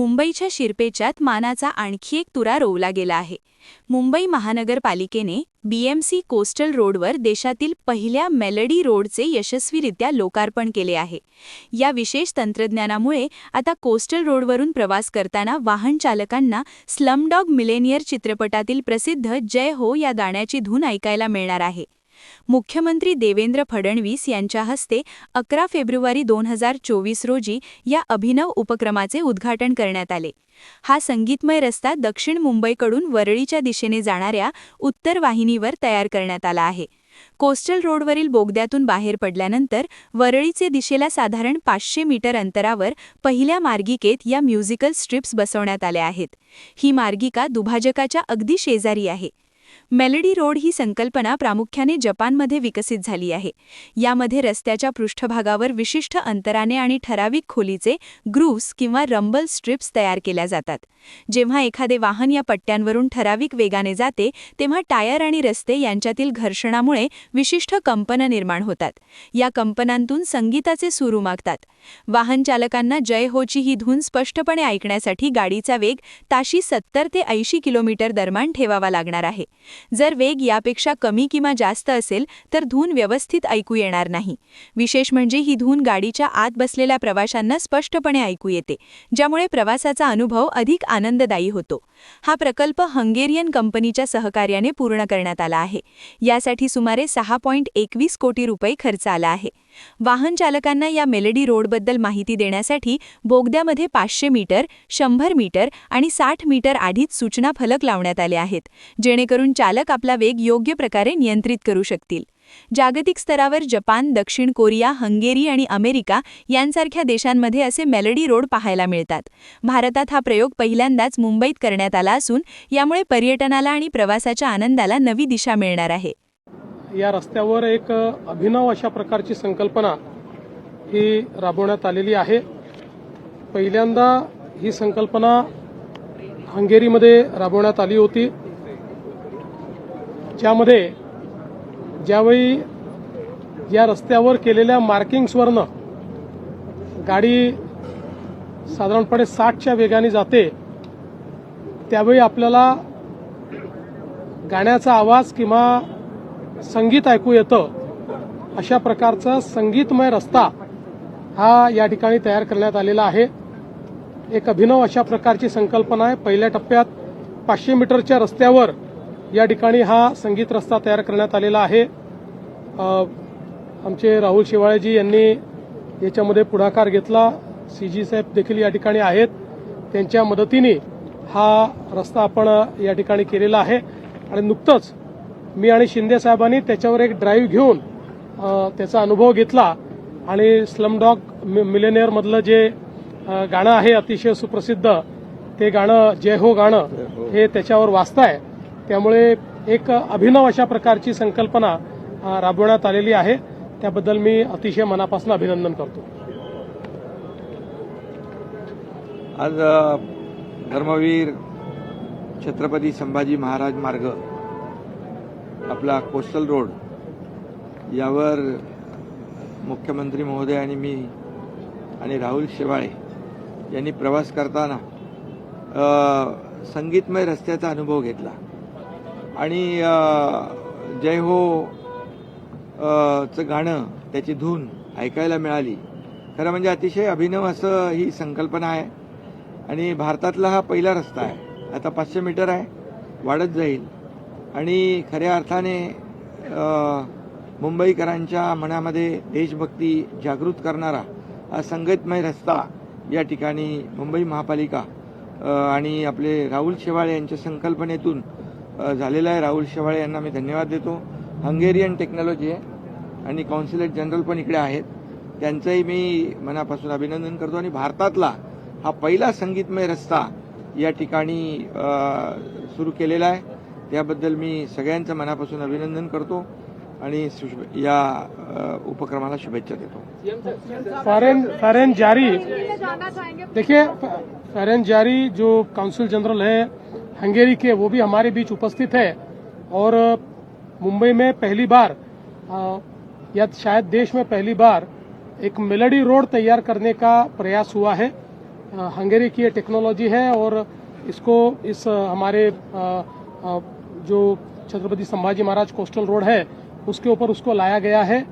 मुंबईच्या शिरपेच्यात मानाचा आणखी एक तुरा रोवला गेला आहे. मुंबई महानगरपालिकेने बीएमसी कोस्टल रोडवर देशातील पहिल्या मेलडी रोडचे यशस्वीरित्या लोकार्पण केले आहे. या विशेष तंत्रज्ञानामुळे आता कोस्टल रोडवरून प्रवास करताना वाहन चालकांना स्लमडॉग मिलेनियर चित्रपटातील प्रसिद्ध जय हो या गाण्याची धून ऐकायला मिळणार आहे. मुख्यमंत्री देवेंद्र फडणवीस यांच्या हस्ते अकरा फेब्रुवारी दोन हजार चोवीस रोजी या अभिनव उपक्रमाचे उद्घाटन करण्यात आले. हा संगीतमय रस्ता दक्षिण मुंबईकडून वरळीच्या दिशेने जाणाऱ्या उत्तर वाहिनीवर तयार करण्यात आला आहे. कोस्टल रोडवरील बोगद्यातून बाहेर पडल्यानंतर वरळीचे दिशेला साधारण पाचशे मीटर अंतरावर पहिल्या मार्गिकेत या म्युझिकल स्ट्रिप्स बसवण्यात आल्या आहेत. ही मार्गिका दुभाजकाच्या अगदी शेजारी आहे. मेलडी रोड ही संकल्पना प्रामुख्याने जपानमध्ये विकसित झाली आहे. यामध्ये रस्त्याच्या पृष्ठभागावर विशिष्ट अंतराने आणि ठराविक खोलीचे ग्रूव्स किंवा रंबल स्ट्रिप्स तयार केल्या जातात. जेव्हा एखादे वाहन या पट्ट्यांवरून ठराविक वेगाने जाते तेव्हा टायर आणि रस्ते यांच्यातील घर्षणामुळे विशिष्ट कंपनं निर्माण होतात. या कंपनांतून संगीताचे सूर उमागतात वाहन चालकांना जय होची ही धून स्पष्टपणे ऐकण्यासाठी गाडीचा वेग ताशी सत्तर ते ऐंशी किलोमीटर दरम्यान ठेवावा लागणार आहे. जर वेग यापेक्षा कमी किंवा जास्त असेल तर धून व्यवस्थित ऐकू येणार नाही. विशेष म्हणजे ही धून गाडीच्या आत बसलेल्या प्रवाशांना स्पष्टपणे ऐकू येते ज्यामुळे प्रवासाचा अनुभव अधिक आनंददायी होतो. हा प्रकल्प हंगेरियन कंपनीच्या सहकार्याने पूर्ण करण्यात आला आहे. यासाठी सुमारे सहा पॉईंट एकवीस कोटी रुपये खर्च आला आहे. वाहन चालकांना या मेलडी रोडबद्दल माहिती देण्यासाठी बोगद्यामध्ये पाचशे मीटर शंभर मीटर आणि साठ मीटर आधीच सूचना फलक लावण्यात आले आहेत जेणेकरून चालक आपला वेग योग्य प्रकारे नियंत्रित करू शकतील. जागतिक स्तरावर जपान दक्षिण कोरिया हंगेरी आणि अमेरिका यांसारख्या देशांमध्ये असे मेलडी रोड पाहायला मिळतात. भारतात हा प्रयोग पहिल्यांदाच मुंबईत करण्यात आला असून यामुळे पर्यटनाला आणि प्रवासाच्या आनंदाला नवी दिशा मिळणार आहे. या रस्त्यावर एक अभिनव अशा प्रकारची संकल्पना ही राबवण्यात आलेली आहे. पहिल्यांदा ही संकल्पना हंगेरीमध्ये राबवण्यात आली होती. ज्यामध्ये ज्यावेळी या रस्त्यावर केलेल्या मार्किंग्सवरनं गाडी साधारणपणे साठच्या वेगाने जाते त्यावेळी आपल्याला गाण्याचा आवाज किंवा संगीत ऐकू येतं अशा प्रकारचा संगीतमय रस्ता हा या ठिकाणी तयार करण्यात आलेला आहे. एक अभिनव अशा प्रकारची संकल्पना आहे. पहिल्या टप्प्यात पाचशे मीटरच्या रस्त्यावर या ठिकाणी हा संगीत रस्ता तयार करण्यात आलेला आहे. आमचे राहुल शिवाळेजी यांनी याच्यामध्ये पुढाकार घेतला. सी जी साहेब देखील या ठिकाणी आहेत. त्यांच्या मदतीने हा रस्ता आपण या ठिकाणी केलेला आहे. आणि नुकतंच मी आणि शिंदे साहेबांनी त्याच्यावर एक ड्राईव्ह घेऊन त्याचा अनुभव घेतला. आणि स्लमडॉग मिलेनियर मधलं जे गाणं आहे अतिशय सुप्रसिद्ध ते गाणं जय हो गाणं हे. त्याच्यावर वाचताय त्यामुळे एक अभिनव अशा प्रकारची संकल्पना राबवण्यात आलेली आहे. त्याबद्दल मी अतिशय मनापासून अभिनंदन करतो. आज धर्मवीर छत्रपती संभाजी महाराज मार्ग आपला कोस्टल रोड यावर मुख्यमंत्री महोदय आणि मी आणि राहुल शेवाळे यांनी प्रवास करताना संगीतमय रस्त्याचा अनुभव घेतला. आणि जय हो चं गाणं त्याची धून ऐकायला मिळाली. खरं म्हणजे अतिशय अभिनव असं ही संकल्पना आहे. आणि भारतातला हा पहिला रस्ता आहे. आता पाचशे मीटर आहे. वाढत जाईल. आणि खऱ्या अर्थाने मुंबईकरांच्या मनामध्ये देशभक्ती जागृत करणारा हा संगीतमय रस्ता या ठिकाणी मुंबई महापालिका आणि आपले राहुल शेवाळे यांच्या संकल्पनेतून झालेला आहे. राहुल शेवाळे यांना मी धन्यवाद देतो. हंगेरियन टेक्नॉलॉजी आहे आणि कॉन्सुलेट जनरल पण इकडे आहेत. त्यांचंही मी मनापासून अभिनंदन करतो आणि भारतातला हा पहिला संगीतमय रस्ता या ठिकाणी सुरू केलेला आहे. त्याबद्दल मी सगळ्यांचं मनापासून अभिनंदन करतो आणि या उपक्रमाला शुभेच्छा देतो. फॉरेन फॉरेन जारी. देखिए फॉरेन जारी जो काउंसिल जनरल है हंगेरी के वो भी हमारे बीच उपस्थित है। और मुंबई में पहली बार या शायद देश में पहली बार एक मेलडी रोड तैयार करने का प्रयास हुआ है। हंगेरी की ये टेक्नोलॉजी है और इसको इस हमारे आ, आ, जो छत्रपति संभाजी महाराज कोस्टल रोड है, उसके ऊपर उसको लाया गया है,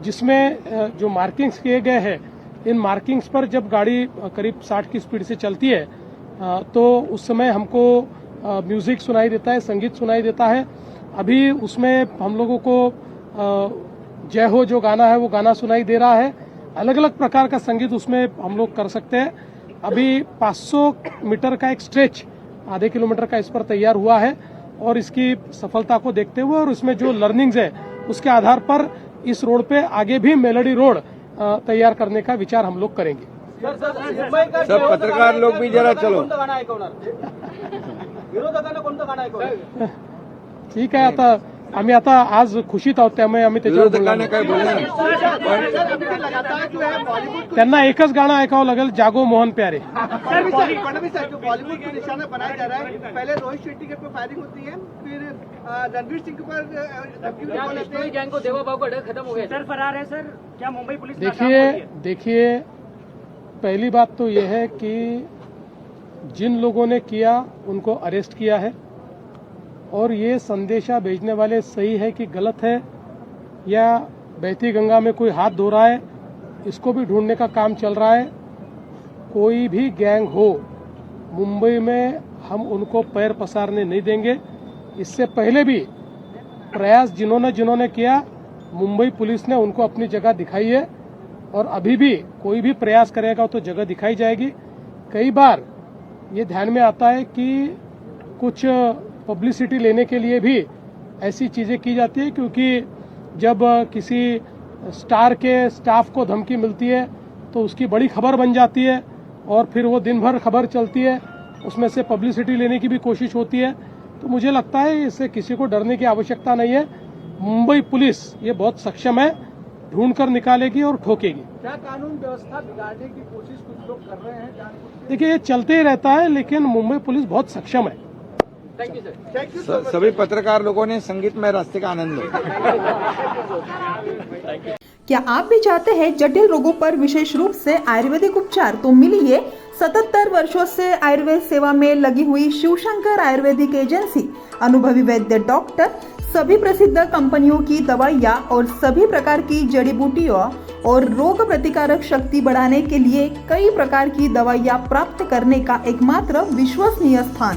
जिसमें जो मार्किंग्स किए गए हैं, इन मार्किंग्स पर जब गाड़ी करीब 60 की स्पीड से चलती है तो उस समय हमको म्यूज़िक सुनाई देता है, संगीत सुनाई देता है। अभी उसमें हम लोगों को जय हो जो गाना है, वो गाना सुनाई दे रहा है। अलग अलग प्रकार का संगीत उसमें हम लोग कर सकते हैं। अभी 500 मीटर का एक स्ट्रेच, आधे किलोमीटर का इस पर तैयार हुआ है। और इसकी सफलता को देखते हुए और उसमें जो लर्निंग्स है उसके आधार पर इस रोड पे आगे भी मेलोडी रोड तैयार करने का विचार हम लोग करेंगे। सब पत्रकार लोग भी जरा चलो। ठीक है आता आम्ही आता आज खुशीत आहोत त्यामुळे आम्ही त्याच्यावर त्यांना एकच गाणं ऐकावं लागेल जागो मोहन प्यारे. बॉलीवुड के निशाना बनाया जा रहा है पहले रोहित शेट्टी के ऊपर फायरिंग होती है फिर रणवीर सिंह के ऊपर क्या देते बिश्नोई हैं। गैंग को? देवा बाबू खत्म हो गया सर फरार है सर। क्या मुंबई पुलिस देखिए देखिए पहली बात तो यह है कि जिन लोगों ने किया उनको अरेस्ट किया है। और ये संदेशा भेजने वाले सही है कि गलत है? या बहती गंगा में कोई हाथ धो रहा है? इसको भी ढूँढने का काम चल रहा है? कोई भी गैंग हो, मुंबई में हम उनको पैर पसारने नहीं देंगे। इससे पहले भी प्रयास जिन्होंने जिन्होंने किया, मुंबई पुलिस ने उनको अपनी जगह दिखाई है। और अभी भी कोई भी प्रयास करेगा तो जगह दिखाई जाएगी। कई बार ये ध्यान में आता है कि कुछ पब्लिसिटी लेने के लिए भी ऐसी चीज़ें की जाती है क्योंकि जब किसी स्टार के स्टाफ को धमकी मिलती है तो उसकी बड़ी खबर बन जाती है और फिर वो दिन भर खबर चलती है उसमें से पब्लिसिटी लेने की भी कोशिश होती है। तो मुझे लगता है इससे किसी को डरने की आवश्यकता नहीं है। मुंबई पुलिस ये बहुत सक्षम है ढूंढ कर निकालेगी और ठोकेगी। क्या कानून व्यवस्था बिगाड़ने की कोशिश कुछ लोग कर रहे हैं? देखिए ये चलते ही रहता है लेकिन मुंबई पुलिस बहुत सक्षम है। सर सभी पत्रकार लोगों ने संगीत में रास्ते का आनंद लिया। क्या आप भी चाहते हैं जटिल रोगों पर विशेष रूप से आयुर्वेदिक उपचार? तो मिलिए 77 वर्षों से आयुर्वेद सेवा में लगी हुई शिवशंकर आयुर्वेदिक एजेंसी। अनुभवी वैद्य डॉक्टर सभी प्रसिद्ध कंपनियों की दवाइयाँ और सभी प्रकार की जड़ी बूटियों और रोग प्रतिकारक शक्ति बढ़ाने के लिए कई प्रकार की दवाइयाँ प्राप्त करने का एकमात्र विश्वसनीय स्थान।